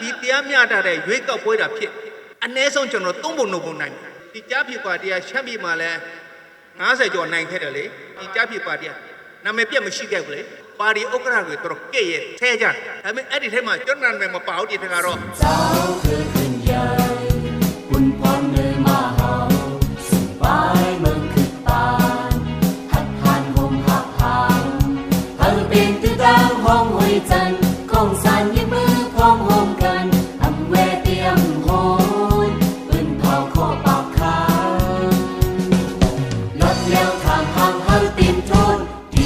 ပြီးတရားမျှတတဲ့ရွေးကောက်ပွဲတာဖြစ်အ ਨੇ ဆုံးကျွန်တော်သုံးပုံနှုတ်ပုံနိုင်ဒီကြားဖြစ်ပါတရားရှမ်းပြည်မှာလဲ90ကျော်နိုင်ခဲ့တယ်လေဒီကြားဖြစ်ပါတရားနာမည်ပြတ်မရှိခဲ့ဘူးလေပါတီဥက္ကဋ္ဌတွေတော်တော်ကဲ့ရဲ့ဆဲကြတယ်ဒါပေမဲ့အဲ့ဒီထဲမှာကျွန်တော်နာမည်မပါဘူးဒီတခါတော့ เจ้าคือขึ้นใหญ่บุญพรเนื้อมาเฮาสุดปลายเมืองคือปานหัดผ่านหมหักหางเฮาเป็นตื้อดาวห้องหวยจันทร์คงสา 好好好好好好好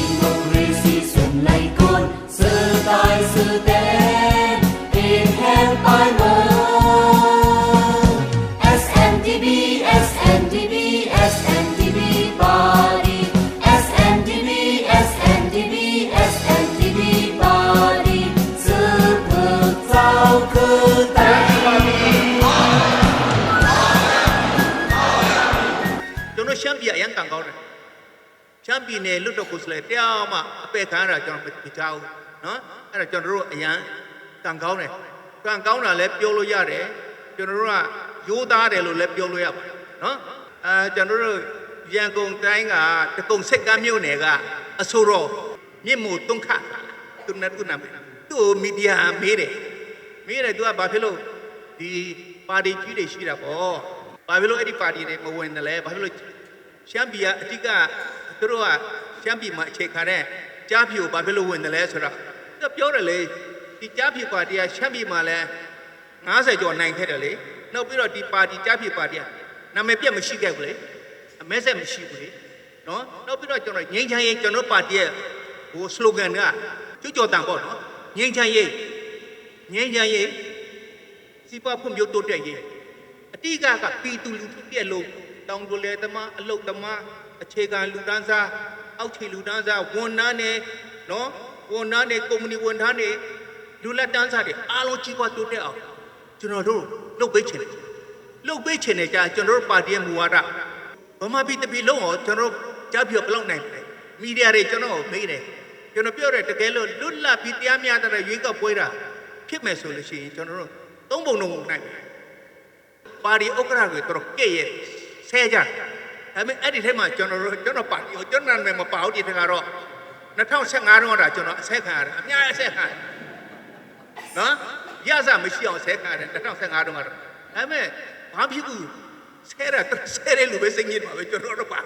好好 ရှမ်းပြည်အရန်ကံကောင်းတယ်ရှမ်းပြည်နယ်လွတ်တော်ကိုယ်စားလှယ်တရားမှအပယ်ခံရတာကျွန်တော်မကြောက်ဘူးနော်အဲ့ဒါကျွန်တော်တို့အရန်ကံကောင်းတယ်ကံကောင်းတာလည်းပြောလို့ရတယ်ကျွန်တော်တို့ကရိုးသားတယ်လို့လည်းပြောလို့ရပါတယ်နော်အဲကျွန်တော်တို့ရန်ကုန်တိုင်းကတကုံစိတ်ကမ်းမြို့နယ်ကအဆိုတော်မြင့်မို့တွန်းခသူနဲ့သူနာမည်သူ့ကိုမီဒီယာမေးတယ်မေးတယ်သူကဘာဖြစ်လို့ဒီပါတီကြီးတွေရှိတာပေါ့ဘာဖြစ်လို့အဲ့ဒီပါတီတွေမဝင်တယ်လဲဘာဖြစ်လို့ရှမ်းပြည်ကအတိက သူတို့ကရှမ်းပြည်မှာအခြေခံတဲ့ကြားဖြူကိုဘာဖြစ်လို့ဝင်တယ်လဲဆိုတော့သူကပြောတယ်လေဒီကြားဖြူပါတီကရှမ်းပြည်မှာလဲ90ကျော်နိုင်ခဲ့တယ်လေနောက်ပြီးတော့ဒီပါတီကြားဖြူပါတီကနာမည်ပြတ်မရှိခဲ့ဘူးလေအမဲဆက်မရှိဘူးလေနော်နောက်ပြီးတော့ကျွန်တော်ငိမ့်ချမ်းရေးကျွန်တော်ပါတီရဲ့ဟို slogan ကကျွတ်ကြော်တန်ပေါ့နော်ငိမ့်ချမ်းရေးငိမ့်ချမ်းရေးစီးပွားဖွံ့ဖြိုးတိုးတက်ရေးအတိကကပြည်သူလူထုပြက်လို့တောင်သူလယ်သမားအလုတ်သမား အခြေခံလူတန်းစားအောက်ခြေလူတန်းစားဝန်ထမ်းတွေနော်ဝန်ထမ်းတွေကုမ္ပဏီဝန်ထမ်းတွေလူလက်တန်းစားတွေအားလုံးကြီးပွားတိုးတက်အောင်ကျွန်တော်တို့လှုပ်ပေးချင်တယ်လှုပ်ပေးချင်တယ်ကြာကျွန်တော်တို့ပါတီရဲ့မူဝါဒဗမာပြည်တစ်ပြည်လုံးကိုကျွန်တော်တို့ကြားပြဘယ်လောက်နိုင်လဲမီဒီယာတွေကျွန်တော်ကိုမေးတယ်ကျွန်တော်ပြောတယ်တကယ်လို့လွတ်လပ်ပြီးတရားမျှတတဲ့ရွေးကောက်ပွဲတာဖြစ်မယ်ဆိုလို့ရှိရင်ကျွန်တော်တို့သုံးပုံလုံးနိုင်တယ်ပါတီဥက္ကဋ္ဌတွေတော်တော်ကဲ့ရဲ့ဆဲကြတယ် ဒါပေမဲ့အဲ့ဒီထဲမှာကျွန်တော်တို့ကျွန်တော်ပါတီကိုကျွန်တော်နာမည်မပါဘူးဒီတခါတော့2015တုန်းကကျွန်တော်အဆက်ခံရတယ်အများကြီးအဆက်ခံရတယ်နော်ရစမရှိအောင်ဆဲခံရတယ်2015တုန်းကတော့ဒါပေမဲ့ဘာဖြစ်ဘူးဆဲတာဆဲတဲ့လူပဲစိတ်ညစ်ပါပဲကျွန်တော်တို့ပါ